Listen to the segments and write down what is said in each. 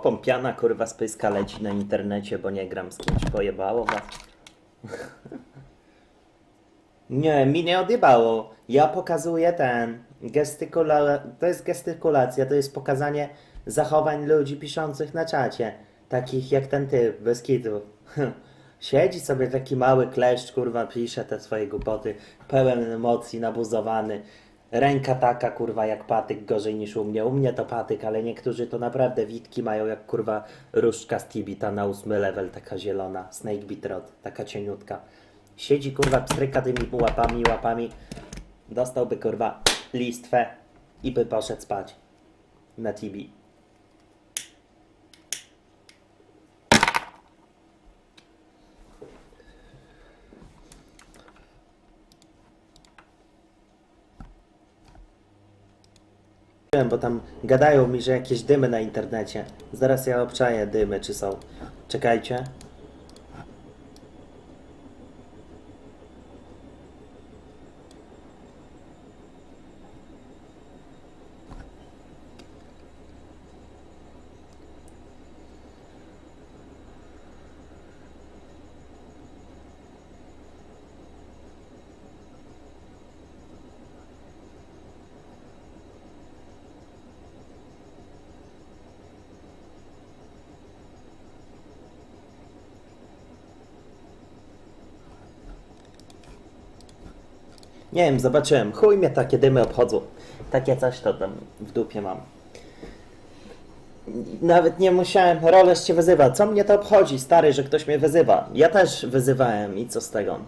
Chłopom piana kurwa z pyska leci na internecie, bo nie gram z kimś. Pojebało was. Nie, mi nie odjebało. Ja pokazuję ten gestykula... To jest gestykulacja, to jest pokazanie zachowań ludzi piszących na czacie. Takich jak ten typ, bez kitu. Siedzi sobie taki mały kleszcz, kurwa, pisze te swoje głupoty, pełen emocji, nabuzowany. Ręka taka, kurwa, jak patyk, gorzej niż u mnie. U mnie to patyk, ale niektórzy to naprawdę witki mają jak, kurwa, różdżka z Tibita na ósmy level, taka zielona. Snake Bitrot, taka cieniutka. Siedzi, kurwa, pstryka tymi łapami, łapami. Dostałby, kurwa, listwę i by poszedł spać. Na Tibi. Bo tam gadają mi, że jakieś dymy na internecie. Zaraz ja obczaję dymy, czy są. Czekajcie. Nie wiem, zobaczyłem. Chuj mnie takie dymy obchodzą. Takie coś to tam w dupie mam. Nawet nie musiałem, Roleś cię wyzywa. Co mnie to obchodzi, stary, że ktoś mnie wyzywa? Ja też wyzywałem i co z tego?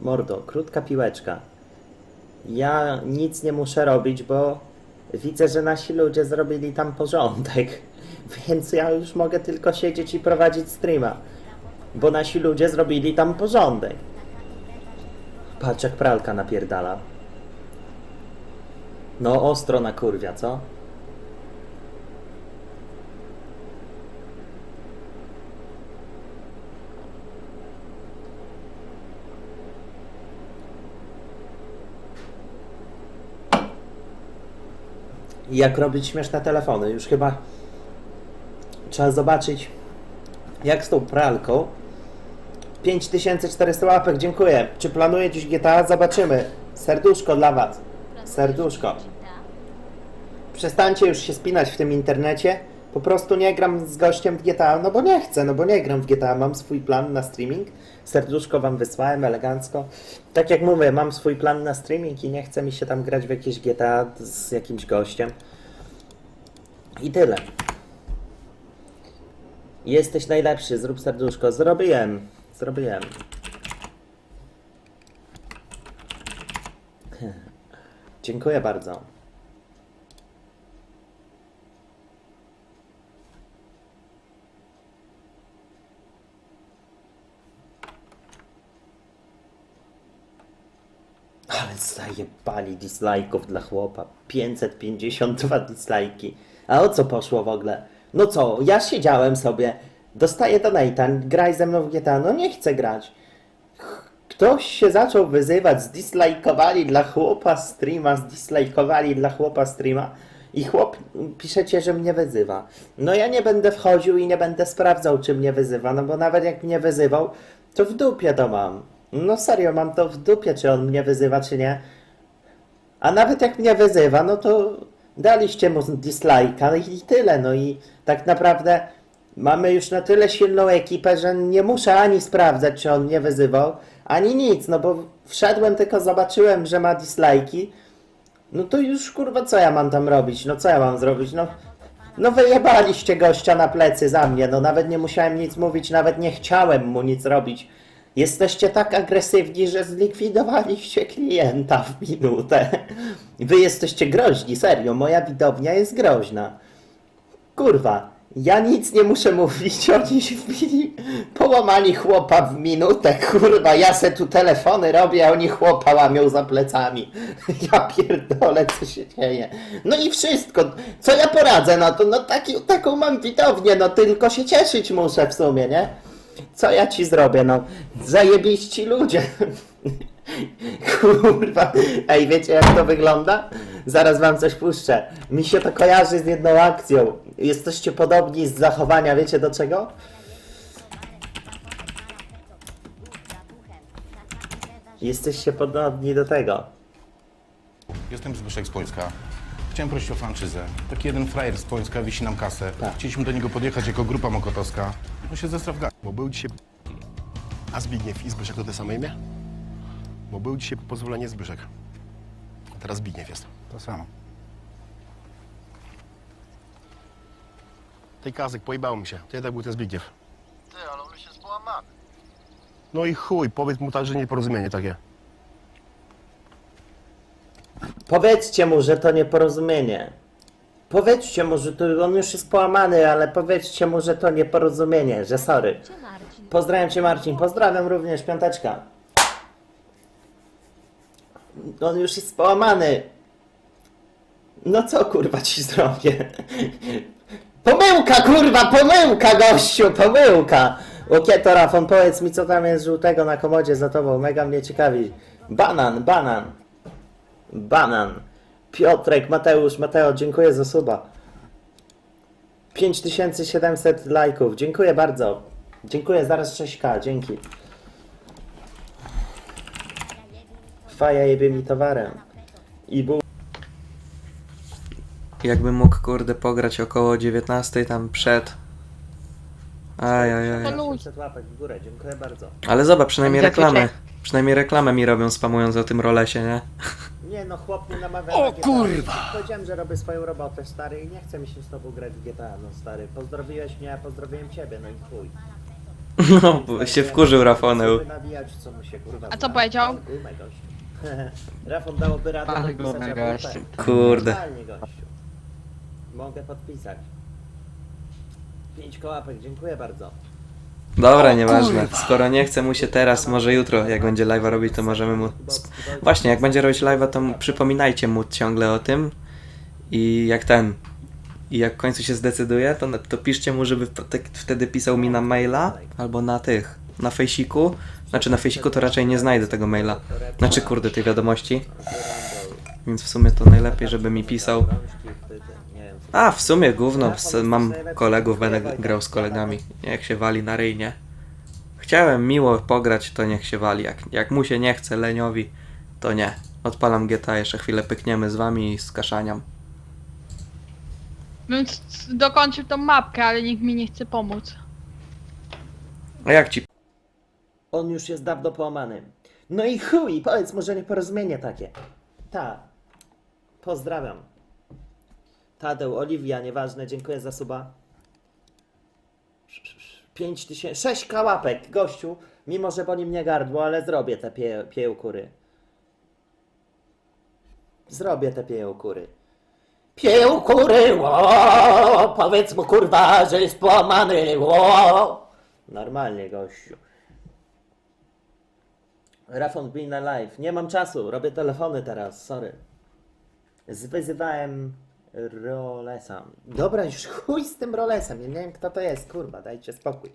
Mordo, krótka piłeczka. Ja nic nie muszę robić, bo widzę, że nasi ludzie zrobili tam porządek. Więc ja już mogę tylko siedzieć i prowadzić streama. Bo nasi ludzie zrobili tam porządek. Patrz jak pralka napierdala. No ostro na kurwia, co? I jak robić śmieszne telefony? Już chyba trzeba zobaczyć jak z tą pralką 5400 łapek, dziękuję. Czy planuje dziś GTA? Zobaczymy. Serduszko dla was. Serduszko. Przestańcie już się spinać w tym internecie. Po prostu nie gram z gościem w GTA, no bo nie chcę, no bo nie gram w GTA. Mam swój plan na streaming. Serduszko wam wysłałem elegancko. Tak jak mówię, mam swój plan na streaming i nie chce mi się tam grać w jakieś GTA z jakimś gościem. I tyle. Jesteś najlepszy, zrób serduszko. Zrobiłem. Zrobiłem. Dziękuję bardzo. Ale zajebali dislajków dla chłopa. 552 dislajki. A o co poszło w ogóle? No co, ja siedziałem sobie, dostaję donate'a, graj ze mną w GTA, no nie chcę grać. Ktoś się zaczął wyzywać, zdislajkowali dla chłopa streama, zdislajkowali dla chłopa streama i chłop piszecie, że mnie wyzywa. No ja nie będę wchodził i nie będę sprawdzał, czy mnie wyzywa, no bo nawet jak mnie wyzywał, to w dupie to mam. No serio, mam to w dupie, czy on mnie wyzywa, czy nie. A nawet jak mnie wyzywa, no to daliście mu dislike'a i tyle. No i tak naprawdę mamy już na tyle silną ekipę, że nie muszę ani sprawdzać, czy on mnie wyzywał, ani nic, no bo wszedłem, tylko zobaczyłem, że ma dislike'i. No to już kurwa, co ja mam tam robić? No co ja mam zrobić? No, no wyjebaliście gościa na plecy za mnie, no nawet nie musiałem nic mówić, nawet nie chciałem mu nic robić. Jesteście tak agresywni, że zlikwidowaliście klienta w minutę. Wy jesteście groźni, serio, moja widownia jest groźna. Kurwa, ja nic nie muszę mówić, oni się wbili, połamali chłopa w minutę, kurwa, ja se tu telefony robię, a oni chłopa łamią za plecami. Ja pierdolę, co się dzieje. No i wszystko, co ja poradzę na to, no taki, taką mam widownię, no tylko się cieszyć muszę w sumie, nie? Co ja ci zrobię, no? Zajebiści ludzie. Kurwa. Ej, wiecie jak to wygląda? Zaraz wam coś puszczę. Mi się to kojarzy z jedną akcją. Jesteście podobni z zachowania, wiecie do czego? Jesteście podobni do tego. Jestem Zbyszek z Polska. Chciałem prosić o franczyzę. Taki jeden frajer z Polska wisi nam kasę. Tak. Chcieliśmy do niego podjechać jako grupa mokotowska. No się zestra w ga- Bo był dzisiaj... A Zbigniew i Zbyszek to te same imię? Bo był dzisiaj pozwolenie Zbyszek. A teraz Zbigniew jest. To samo. Tej kazyk, pojebało mi się. To jednak był ten Zbigniew. Ty, ale on już jest połamany. No i chuj, powiedz mu tak, że nieporozumienie takie. Powiedzcie mu, że to nieporozumienie. Powiedzcie mu, że to on już jest połamany, ale powiedzcie mu, że to nieporozumienie, że sorry. Pozdrawiam cię Marcin, pozdrawiam również Piąteczka. On już jest połamany. No co kurwa ci zrobię? Pomyłka kurwa, pomyłka gościu, pomyłka! Okieto Rafon, powiedz mi co tam jest żółtego na komodzie za tobą, mega mnie ciekawi. Banan, banan. Banan. Piotrek, Mateusz, Mateo, dziękuję za suba. 5700 lajków, dziękuję bardzo. Dziękuję, zaraz 6k, dzięki. Faja jebie mi towarem. I bu... Jakbym mógł, kurde, pograć około 19 tam przed. Ajajaj. 800 łapek w górę, dziękuję bardzo. Ale zobacz, przynajmniej reklamę. Przynajmniej reklamę mi robią spamując o tym rolesie, nie? Nie no, chłop mnie namawia O kurwa! Powiedziałem, że robię swoją robotę, stary, i nie chce mi się z tobą grać w GTA, no stary. Pozdrowiłeś mnie, ja pozdrowiłem ciebie, no i chuj. No, bo się wkurzył Rafoneł. Co by nawijać, co mu się kurwa A co powiedział? Gumę, gościu. Rafon dałoby radę Ale podpisać gumę, AWP. gościu. Kurde. Totalnie, gościu. Mogę podpisać. Pięć kołapek, dziękuję bardzo. Dobra, nieważne. Skoro nie chce mu się teraz, może jutro, jak będzie live'a robić, to możemy mu... sp- Właśnie, jak będzie robić live'a, to mu- przypominajcie mu ciągle o tym. I jak ten... I jak w końcu się zdecyduje, to, to piszcie mu, żeby wtedy pisał mi na maila, albo na tych, na fejsiku. Znaczy na fejsiku to raczej nie znajdę tego maila. Znaczy kurde, tej wiadomości. Więc w sumie to najlepiej, żeby mi pisał. A, w sumie gówno, mam kolegów, będę grał z kolegami. Niech się wali na ryj, nie? Chciałem miło pograć, to niech się wali. Jak, jak mu się nie chce, leniowi, to nie. Odpalam GTA, jeszcze chwilę pykniemy z wami i skaszaniam. Bym c- c- dokończył tą mapkę, ale nikt mi nie chce pomóc. A jak ci On już jest dawno połamany. No i chuj, powiedz może nieporozumienie takie. Ta. Pozdrawiam. Tadeu, Oliwia, nieważne, dziękuję za suba. 5 tysięcy, 6 kałapek, gościu. Mimo, że boli mnie gardło, ale zrobię te pie, piełkury. Zrobię te piełkury. Piełkury, ło, powiedz mu kurwa, że jest połamany, ło. Normalnie, gościu. Rafon Bean na live. Nie mam czasu, robię telefony teraz, sorry. Zwyzywałem Rolesa. Dobra, już chuj z tym Rolesem. Nie wiem kto to jest, kurwa, dajcie spokój.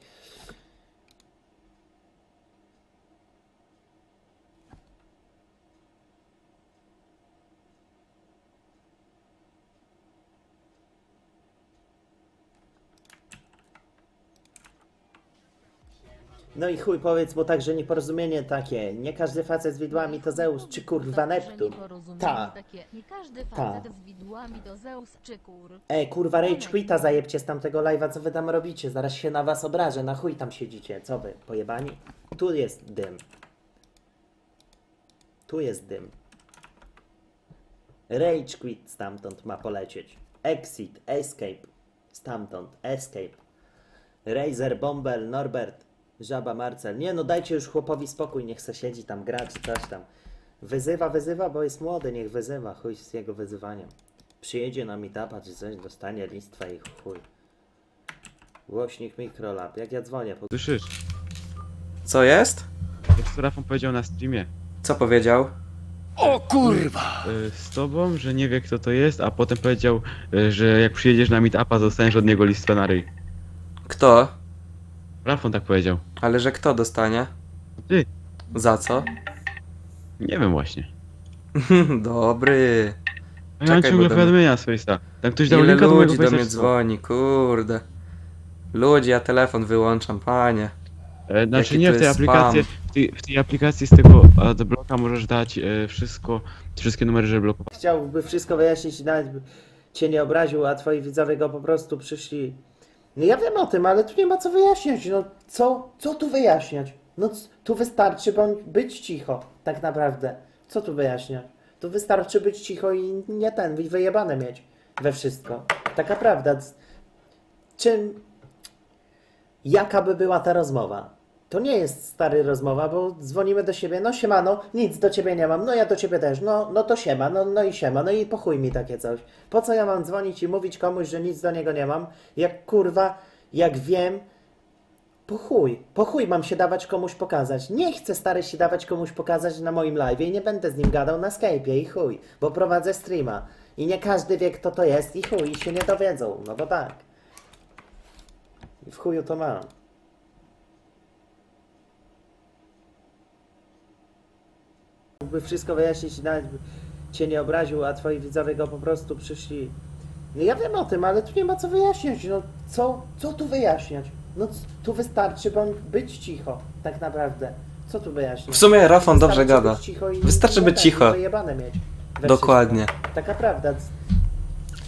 No i chuj, powiedz mu tak, że nieporozumienie takie. Nie każdy facet z widłami to Zeus czy kurwa Neptun. Ta. Nie każdy facet z widłami to Zeus czy kur. Ej, kurwa, rage quita zajebcie z tamtego live'a, co wy tam robicie? Zaraz się na was obrażę, na chuj tam siedzicie, co wy, pojebani? Tu jest dym. Tu jest dym. Rage quit stamtąd ma polecieć. Exit, escape. Stamtąd, escape. Razer, Bombel, Norbert, Żaba, Marcel. Nie no, dajcie już chłopowi spokój, niech se siedzi tam grać, coś tam. Wyzywa, wyzywa, bo jest młody, niech wyzywa, chuj z jego wyzywaniem. Przyjedzie na meetupa czy coś, dostanie listwę i chuj. Głośnik Microlab, jak ja dzwonię, po... Słyszysz? Co jest? Jak to Rafał powiedział na streamie. Co powiedział? y, Z tobą, że nie wie kto to jest, a potem powiedział, y, że jak przyjedziesz na meetupa, dostaniesz od niego listwę na ryj. Kto? Rafał tak powiedział. Ale że kto dostanie? Ty. Za co? Nie wiem właśnie. Dobry. Ja mam Czekaj, ciągle bo do mnie- powiadomienia z Face'a. Tam ktoś dał Ile linka do mojego ludzi do mnie dzwoni, kurde. Ludzi, ja telefon wyłączam, panie. E, Znaczy Jaki nie to w tej jest aplikacji, w tej, w tej aplikacji z tego adblocka możesz dać e, wszystko, wszystkie numery, żeby blokować. Chciałby wszystko wyjaśnić i nawet by cię nie obraził, a twoi widzowie go po prostu przyszli. No ja wiem o tym, ale tu nie ma co wyjaśniać. No co, co tu wyjaśniać? No tu wystarczy być cicho, tak naprawdę. Co tu wyjaśniać? Tu wystarczy być cicho i nie ten, wy- wyjebane mieć we wszystko. Taka prawda. Czym... Jaka by była ta rozmowa? To nie jest stary rozmowa, bo dzwonimy do siebie, no siemano, nic do ciebie nie mam, no ja do ciebie też, no, no to siema, no, no i siema, no i pochuj mi takie coś. Po co ja mam dzwonić i mówić komuś, że nic do niego nie mam, jak kurwa, jak wiem, po chuj, po chuj mam się dawać komuś pokazać. Nie chcę stary się dawać komuś pokazać na moim live i nie będę z nim gadał na Skype'ie i chuj, bo prowadzę streama. I nie każdy wie kto to jest i chuj, i się nie dowiedzą, no bo tak. I w chuju to mam. Mógłby wszystko wyjaśnić i nawet by cię nie obraził, a twoi widzowie go po prostu przyszli. No ja wiem o tym, ale tu nie ma co wyjaśniać. No co, co tu wyjaśniać? No c- tu wystarczy bądź być cicho, tak naprawdę. Co tu wyjaśniać? W sumie Rafon dobrze Wystarczy gada. być cicho i Wystarczy nie być cicho. wyjebane mieć we Dokładnie. wszystko. Taka prawda.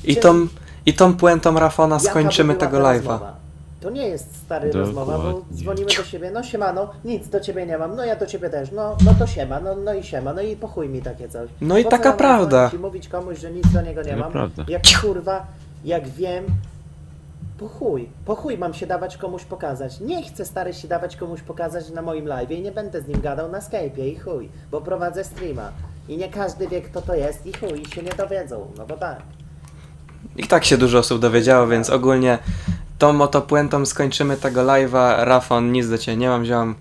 I tą, I tą puentą Rafona Jaka by skończymy była tego ta live'a. rozmowa? To nie jest stary Dokładnie. rozmowa, bo dzwonimy do siebie, no siemano, nic do ciebie nie mam, no ja do ciebie też, no, no to siema, no, no i siema, no i pochuj mi takie coś. No i Po co taka mam prawda. dzwonić I mówić komuś, że nic do niego nie Taka mam, prawda. jak kurwa, jak wiem, pochuj, pochuj mam się dawać komuś pokazać. Nie chcę stary się dawać komuś pokazać na moim live i nie będę z nim gadał na Skype'ie i chuj, bo prowadzę streama. I nie każdy wie kto to jest i chuj, i się nie dowiedzą, no bo tak. I tak się dużo osób dowiedziało, więc ogólnie tą oto puentą skończymy tego live'a. Rafon, nic do ciebie nie mam, ziom.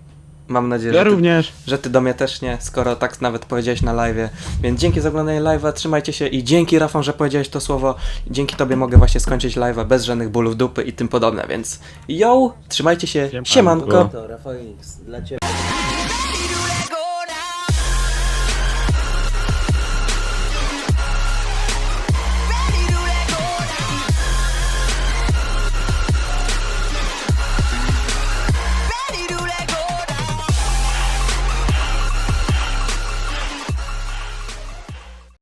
Mam nadzieję, Ja że ty, również. że ty do mnie też nie, skoro tak nawet powiedziałeś na live'ie. Więc dzięki za oglądanie live'a, trzymajcie się i dzięki Rafon, że powiedziałeś to słowo. Dzięki tobie mogę właśnie skończyć live'a bez żadnych bólów dupy i tym podobne, więc yo, trzymajcie się, Siemanko. siemanko. To Rafał X, dla ciebie.